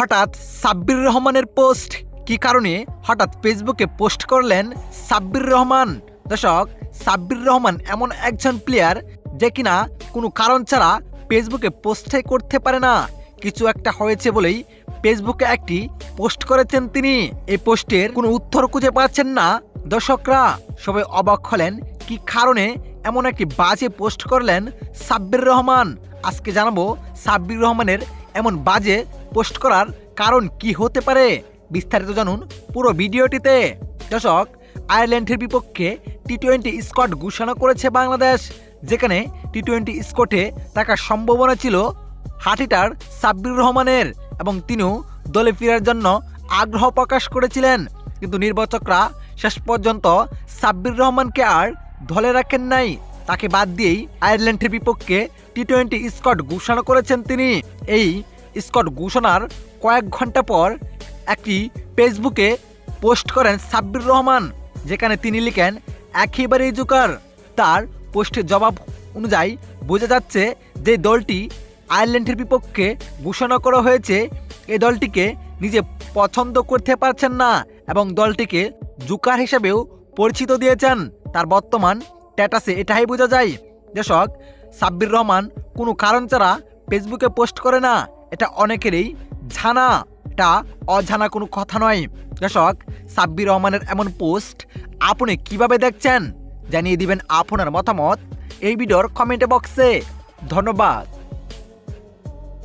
হঠাৎ সাব্বির রহমানের পোস্ট। কি কারণে? হঠাৎ ফেসবুকে পোস্ট করলেন সাব্বির রহমান। দর্শক, সাব্বির রহমান এমন একজন প্লেয়ার যে কিনা কোনো কারণ ছাড়া ফেসবুকে পোস্টে করতে পারে না। কিছু একটা হয়েছে বলেই ফেসবুকে একটি পোস্ট করেছেন তিনি। এই পোস্টের কোনো উত্তর খুঁজে পাচ্ছেন না দর্শকরা। সবাই অবাক হলেন, কি কারণে এমন একটি বাজে পোস্ট করলেন সাব্বির রহমান? আজকে জানাব সাব্বির রহমানের এমন বাজে পোস্ট করার কারণ কি হতে পারে বিস্তারিত জানুন পুরো ভিডিওটিতে। দর্শক, আয়ারল্যান্ডের বিপক্ষে টি টোয়েন্টি স্কোয়াড ঘোষণা করেছে বাংলাদেশ, যেখানে টি টোয়েন্টি স্কোয়াডে থাকার সম্ভাবনা ছিল হাটিটার সাব্বির রহমানের এবং তিনিও দলে ফেরার জন্য আগ্রহ প্রকাশ করেছিলেন। কিন্তু নির্বাচকরা শেষ পর্যন্ত সাব্বির রহমানকে আর ধলে রাখেন নাই। তাকে বাদ দিয়েই আয়ারল্যান্ডের বিপক্ষে টি টোয়েন্টি স্কট ঘোষণা করেছেন তিনি। এই স্কট ঘোষণার কয়েক ঘণ্টা পর একটি ফেসবুকে পোস্ট করেন সাব্বির রহমান, যেখানে তিনি লিখেন, একেবারেই জোকার। তার পোস্টের জবাব অনুযায়ী বোঝা যাচ্ছে যে দলটি আয়ারল্যান্ডের বিপক্ষে ঘোষণা করা হয়েছে এই দলটিকে নিজে পছন্দ করতে পারছেন না এবং দলটিকে জুকার হিসেবেও পরিচিত দিয়েছেন। তার বর্তমান স্ট্যাটাসে এটাই বোঝা যায়। দর্শক, সাব্বির রহমান কোনো কারণ ছাড়া ফেসবুকে পোস্ট করে না। এটা অনেকেরই জানা এটা অজানা কোনো কথা নয়। দর্শক, সাব্বির রহমানের এমন পোস্ট আপনি কীভাবে দেখছেন? জানিয়ে দিবেন আপনার মতামত। এই ভিডিওর কমেন্ট বক্সে। ধন্যবাদ।